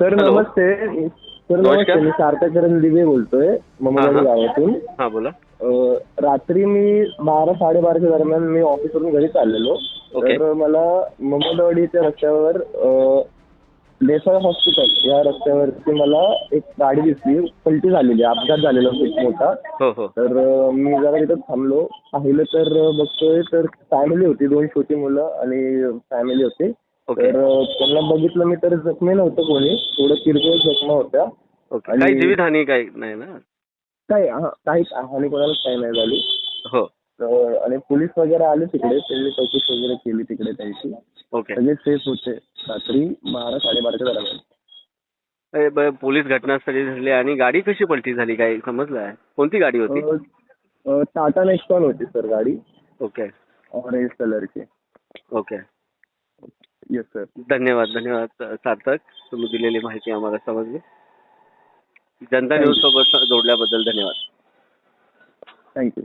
Sir. नमस्ते. Sir. नमस्ते. मी सार्थकरण दिवे बोलतोय. ममदाडी हा. गावातून. हा बोला. रात्री मी बारा साडेबाराच्या दरम्यान मी ऑफिसवरून घरी चाललेलो. तर मला ममदवाडीच्या रस्त्यावर अं, देसाई हॉस्पिटल या रस्त्यावरती मला एक गाडी दिसली. पलटी झालेली अपघात झालेला खूप मोठा. हो हो. तर मी जरा तिथं थांबलो. पाहिलं तर बघतोय तर फॅमिली होती. दोन छोटी मुलं आणि फॅमिली होती. तर त्यांना बघितलं मी तर जखमी नव्हतं कोणी. थोडं किरकोळ जखमा होत्या. काही जीवितहानी काही नाही ना? काही काही हानी कोणालाच काही नाही झाली. हो. तर आणि पोलीस वगैरे आले तिकडे. त्यांनी चौकशी वगैरे केली तिकडे त्यांची. ओके. सगळे सेफ होते. रात्री बारा साडेबाराच्या दरम्यान. पोलीस घटनास्थळी झाली आणि गाडी कशी पलटी झाली काही समजलं आहे? कोणती गाडी होती? टाटा नेक्सॉन होती सर गाडी. ओके. ऑरेंज कलरची. ओके. येस सर धन्यवाद धन्यवाद सार्थक. तुम्ही दिलेली माहिती आम्हाला समजली. जनता न्यूज सोबत जोडल्याबद्दल धन्यवाद. थँक्यू